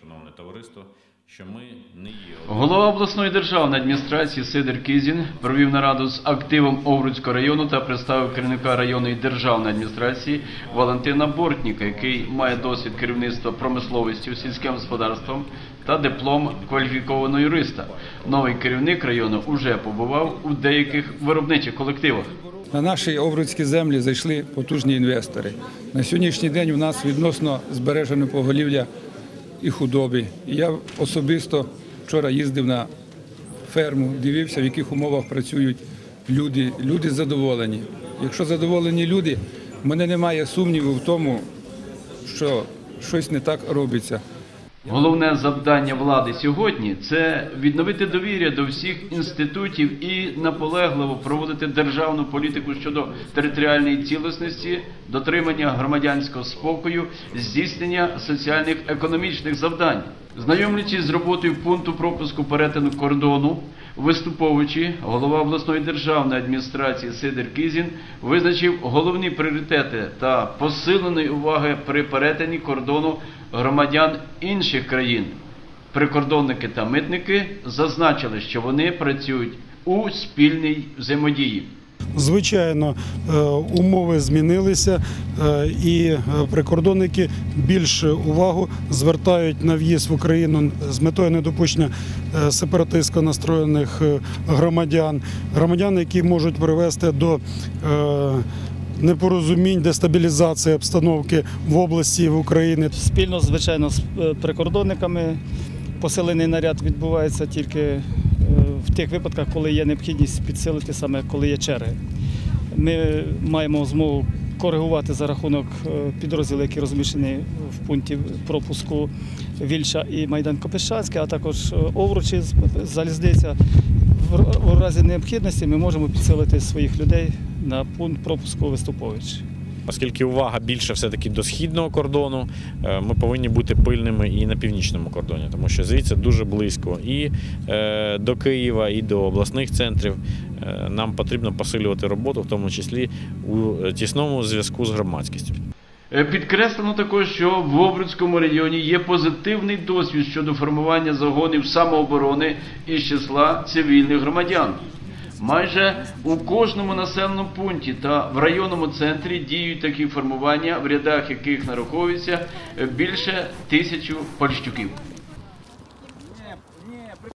шановне товариство, що ми не є Голова обласної державної адміністрації Сидор Кізін провів нараду з активом Овруцького району та представив керівника районної державної адміністрації Валентина Бортніка, який має досвід керівництва промисловістю, сільським господарством та диплом кваліфікованого юриста. Новий керівник району уже побував у деяких виробничих колективах. На наші овруцькі землі зайшли потужні інвестори. На сьогоднішній день у нас відносно збережено поголів'я і худоби. Я особисто вчора їздив на ферму, дивився, в яких умовах працюють люди. Люди задоволені. Якщо задоволені люди, в мене немає сумніву в тому, що щось не так робиться. Головне завдання влади сьогодні це відновити довір'я до всіх інститутів і наполегливо проводити державну політику щодо територіальної цілісності, дотримання громадянського спокою, здійснення соціальних економічних завдань. Знайомлячись з роботою пункту пропуску перетину кордону, виступовуючи, голова обласної державної адміністрації Сидор Кізін визначив головні пріоритети та посиленої уваги при перетині кордону громадян інших країн. Прикордонники та митники зазначили, що вони працюють у спільній взаємодії. Звичайно, е, умови змінилися, е, і е, прикордонники більше увагу звертають на в'їзд в Україну з метою недопущення сепаратистсько настроєних громадян, громадян, які можуть привести до непорозумінь, дестабілізації обстановки в області в Україні. Спільно, звичайно, з е, прикордонниками посилений наряд відбувається тільки е, в тих випадках, коли є необхідність підсилити саме коли є черги. Ми маємо змогу коригувати за рахунок е, підрозділів, які розміщені в пункті пропуску Вільча і Майдан Копишанський, а також Овручі, залізниця. В- разі необхідності ми можемо підсилити своїх людей на пункт пропуску Виступович. Оскільки увага більше все-таки до східного кордону, е, ми повинні бути пильними і на північному кордоні, тому що звідси дуже близько і е, до Києва, і до обласних центрів. Е, Нам потрібно посилювати роботу, в тому числі у тісному зв'язку з громадськістю. Е, Підкреслено також, що в Обрудському районі є позитивний досвід щодо формування загонів самооборони із числа цивільних громадян. Майже у кожному населеному пункті та в районному центрі діють такі формування, в рядах яких нараховується е, більше тисячу польщуків.